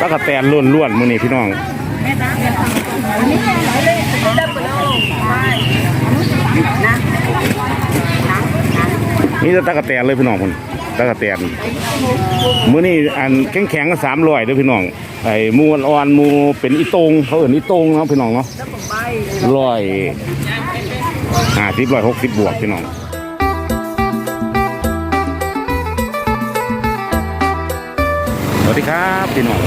ตะกะแตนล้วนๆมื้อนี้พี่น้องนี่จะตะกะแตนเลยพี่น้องพุ่นตะกะแตนมือนี้อันแข็งๆก็300เด้อพี่น้องไอ้มูอ่อนมูเป็นอีตงเขาเอิ้นอีตงเนาะพี่น้องเนาะร้อยห้าสิบร้อยหกสิบบวกพี่น้อง วัสดีครับพี่น้อง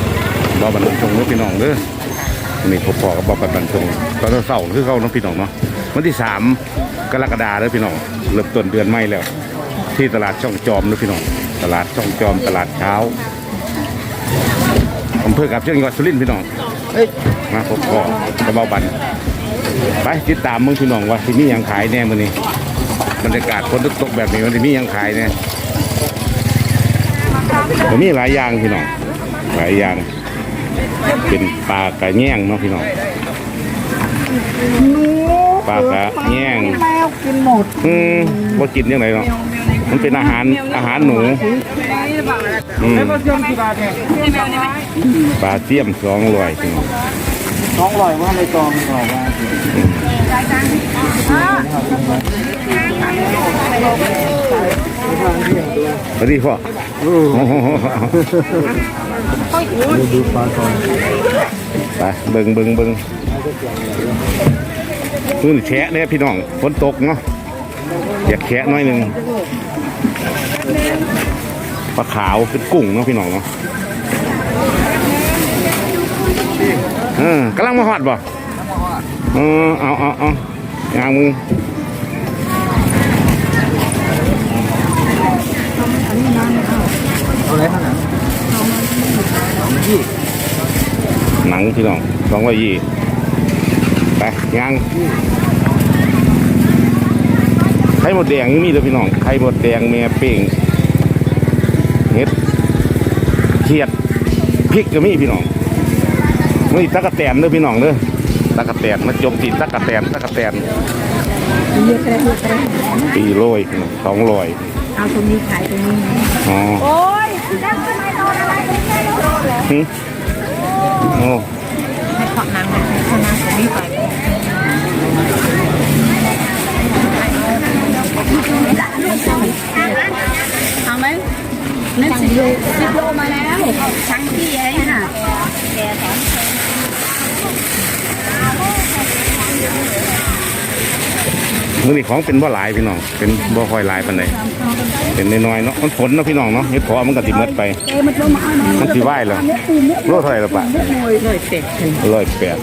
บอบันบันชงเด้อพี่น้องเด้อวันนี่พบพอกับบอบันบันชงตอนเสาร์คือเขาเน้องพี่น้องเนาะวันที่สามกรกฎาเด้อพี่น้องเริ่มต้นเดือนใหม่แล้ว ที่ตลาดช่องจอมเด้อพี่น้องตลาดช่องจอมตลาดเช้าอำเภอกับเชียงจังหวัดสุรินทร์พี่น้องเอ้ยมาพบพอกับเบาบันไปติดตามมึงพี่น้องว่าที่มีหยังขายแน่มื้อนี้บรรยากาศฝนตกๆแบบนี้วันที่มีหยังขายแน่ ผมมีหลายอย่างพี่น้องหลายอย่าง เป็นปลากระแยงเนาะพี่น้องปลากระแยงแมวกินหมดอืมว่ากินยังไงเนาะมันเป็นอาหารอาหารหนูอืมแล้วก็ยมกี่บาเนี่ยปลาเตี้ยมสองรอยพี่น้อง น้องลอยว่าในกองบอกว่าสวัสดีพ่อโอ้โหดูปลาทองไปเบิ่งเบิ่งเบิ่งพื้นแฉะเนี่ยพี่น้องฝนตกเนาะอยากแฉะหน้อยหนึ่งปลาขาวเป็นกุ้งเนาะพี่น้องเนาะ ออกำลังมาหอดบ่เออเอาเอาเอายางมือเอาอะไรขนาดหนังพี่น้องสองร้อยยี่ไปยางไข่หมดแดงมีเลยพี่น้องไข่หมดแดงแม่เป่งเห็ดเขียดพริกก็มีพี่น้อง นี่ตะกะแตนเด้อพี่น้องเด้อตะกะแตนมาจมตีตะกะแตนตะกะแตนเยอะเลยเยอะเลยปีโรยสองร้อยเอาตรงนี้ขายตรงนี้นะอ๋อโอ้ยแล้วทำไมโดนอะไรตรงนี้เลยหึโอ้ให้ขอบนางให้ขอนางตรงนี้ไปเอาไหมนั่นสิบโลสิบโลมาแล้วทั้งที่ไอ้น่ มือนี่ของเป็นบ่หลายพี่น้อง เป็นบ่ค่อยหลายปานใดเป็นน้อยๆเนาะ มันฝนเนาะพี่น้องเนาะเฮ็ดพอมันก็สิหมดไปเอ้มันโดนมาเอาหน่อยมันสิไหวเหรอโลเท่าไหร่ละปะเลยเลยเสร็จร้อยแปด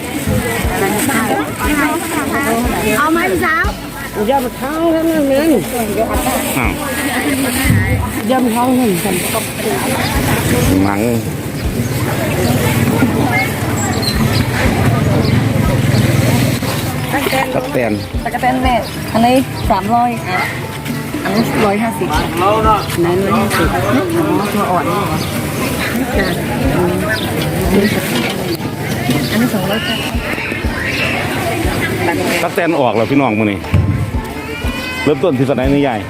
เอาไหมพี่สาวย่ำเท้าทั้งนั้นเลยอ้าวย่ำเท้าหนึ่งกันหนัง ตักแตนตะกะแตนแม่อันนี้สามร้อยอันนี้ร้อยห้าสิบเราเนาะนั้นร้อยห้าสิบอ๋อตัวอ่อนนี่เหรอนี่จ้ะอันนี้สองร้อยจ้ะตักแตนออกแล้วพี่น้องมื้อนี้เริ่มต้นที่เท่าไหร่นี่ยาย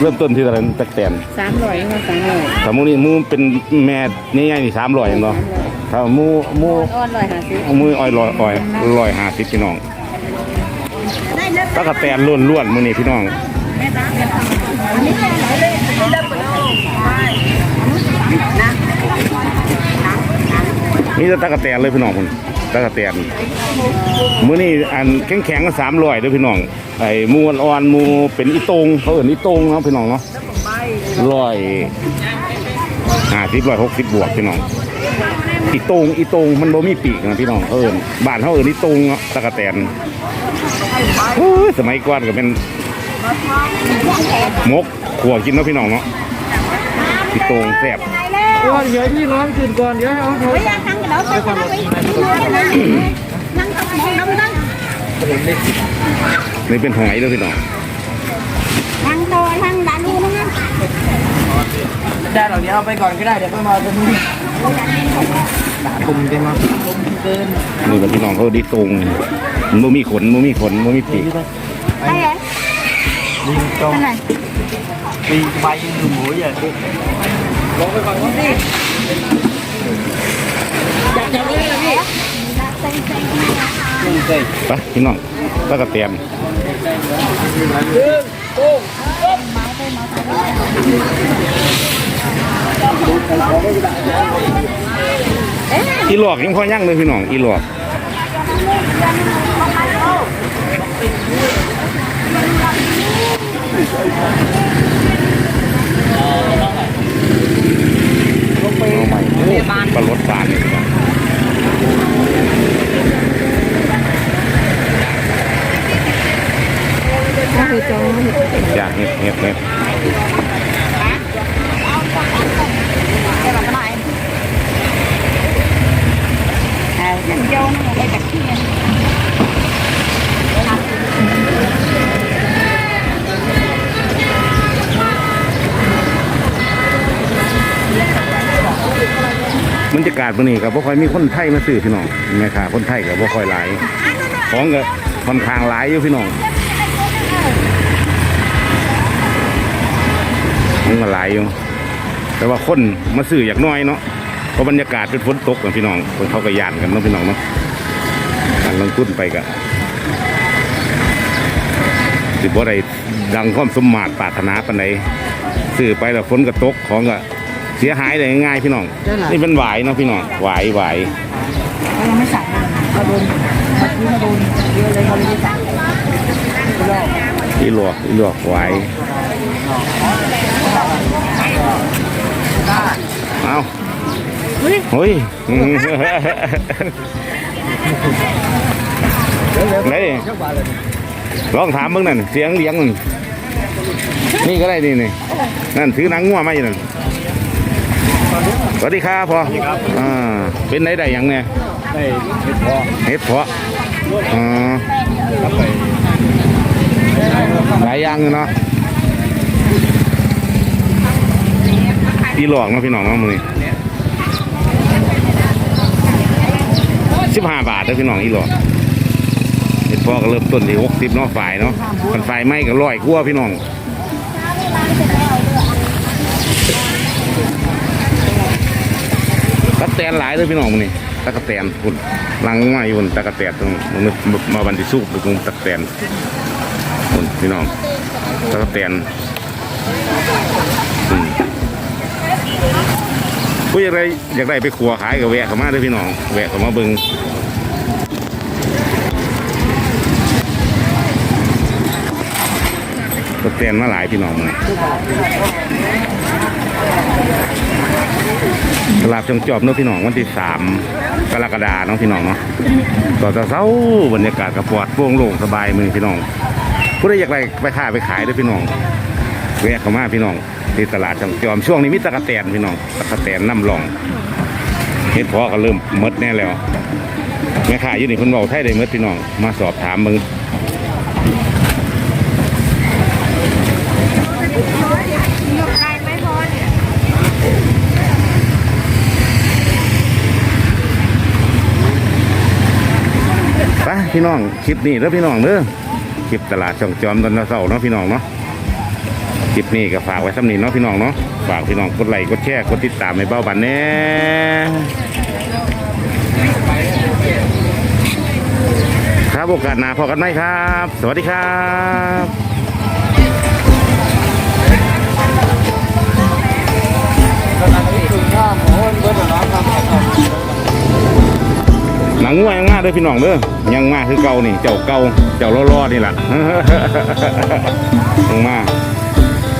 เริ่มต้นที่เท่าไหร่ตักแตนสามร้อยมาสามร้อยถ้าหมูนี่หมูเป็นแม่นี่ใหญ่นี่300เนาะ ถ้าหมูหมูอ่อนร้อยห้าสิบหมูอ้อยร้อยอ้อยร้อยห้าสิบพี่น้องตักแตนล้วนๆมื้อนี้พี่น้องนี่จะตะกะแตนเลยพี่น้องคุณตะกะแตนมื้อนี้อันแข็งแข็งๆก็สามร้อยเด้อพี่น้องไอ้หมูอ่อนๆหมูเป็นอีตงเขาเอิ้นอีตงเนาะพี่น้องเนาะร้อยห้าสิบร้อยหกสิบบวกพี่น้อง อีตงอีตงมันบ่มีปีกนะพี่น้องเอิญบ้านเขาเอิ้นอีตงตะกะแตนโอ้ยสมัยก่อนก็เป็นมกขัวกินเนาะพี่น้องเนาะอีตงแซ่บว่าเดี๋ยวพี่น้องกินก่อนเดี๋ยวเอาเขานั่งนั่งเดี๋ยวจะนั่งไปนั่งกับมองน้ำนั่งนี่เป็นหอยเด้อพี่น้องนั่งโตนั่งดันดูนั่ง ได้เหรอกเดี๋ยวเอาไปก่อนก็ได้เดี๋ยวไปมาตรงนี้คุมได้มั้ยเกินนี่เป็นพี่น้องเขาดิตรงมันบ่มีขนมันมีขนมันมีปีกได้เหรอยิงตรงไปีใบหนึ่งหมูใหญ่ลงไปก่อนสิจับจับเลยนะพี่ไปพี่น้องตะกะแตนดึงโอ้ อีหลอกยังพอย่างเลยพี่น้อง อีหลอกเอาใหม่โอ้ปลารสปานนี่พี่น้องอยากเห็ดเห็ดเห็ด รรยากาศวันนี้ก็บ่ค่อยมีคนไทยมาซื้อพี่น้องแม่ค้าคนไทยก็บ่ค่อยหลายของก็ค่อนข้างหลายอยู่พี่น้องมันก็หลายอยู่แต่ว่าคนมาซื้ออยากน้อยเนาะเพราะบรรยากาศเป็นฝนตกนพี่น้องคนเขาก็ยานกันเนาะพี่น้องเนาะการลงทุนไปก็สิบ่ได้ดังความสมมาตรปรารถนาปานใดซื้อไปแล้วฝนก็ตกของก็ เสียหายได้ง่ายๆพี่น้องนี่เป็นหวายเนาะพี่น้องหวายหวายเขายังไม่สั่งเลยมาโดนเมื่อกี้มาโดนเยอะเลยเขาเลยไม่สั่งอีหลวกอีหลวกหวายเอาเฮ้ยอืม ไหนดิ เจ้าบ้านเลยลองถามมึงนั่นเสียงเลี้ยงนั่นนี่ก็ได้นี่นี่นั่นถือหนังงัวมาอยู่นั่น สวัสดีครับพ่ออ่าเป็นไหนได้หยังเนี่ยได้เห็ดพอเฮ็ดเพาะอ่ารับไปหลายอย่างอยู่เนาะอีหลอกเนาะพี่น้องเนาะมือสิบห้าบาทเด้อพี่น้องอีหลอกเฮ็ดเพาะก็เริ่มต้นที่หกสิบเนาะฝ่ายเนาะมันฝ่ายไม่ก็ร้อยกว่าพี่น้อง ตะแตนหลายเลยพี่น้องมึงนี่ตะกะแตนคุณลังมาอยู่บนตะกะแตนตรงมึงมาบันทิสุกตรงตะกะแตนคุณพี่น้องตะกะแตนอืมผู้อยากได้อยากได้ไปขัวขายกับแวะเข้ามาเด้วยพี่น้องแวะเข้ามาเบิงตะกะแตนมาหลายพี่น้องมึง ตลาดจงจอบเนาะพี่น้องวันที่สามกรกฎาเนาะพี่น้องเนาะตอนเช้าบรรยากาศกระปอดโปร่งโล่งสบายมือพี่น้องผู้ใดอยากไปไปค้าไปขายด้วยพี่น้องแวะเข้ามาพี่น้องที่ตลาดจงจอมช่วงนี้มีตะกะแตนพี่น้องตะกะแตนน้ำรองเฮ็ดพาะก็เริ่มมดแน่แล้วแม่ค้าอยู่นี่เพิ่นเว้าไทยได้มดพี่น้องมาสอบถามมึง ไป พี่น้องคลิปนี้แล้วพี่น้องเด้อคลิปตลาดช่องจอมตอนเสาร์เนาะพี่น้องเนาะคลิปนี้ก็ฝากไว้สำนีเนาะพี่น้องเนาะฝากพี่น้องกดไลค์กดแชร์กดติดตามให้เบ้าบันแน่ครับโอกาสหน้าพอกันไหมครับ สวัสดีครับ งงัวยังมาเด้อพี่น้องเด้อยังมาคือเก่านี่ เจ้าเก่าเจ้ารอๆนี่แหละยังมา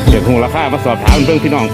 เดี๋ยวคงราคามาสอบถามเพิ่งพี่น้อง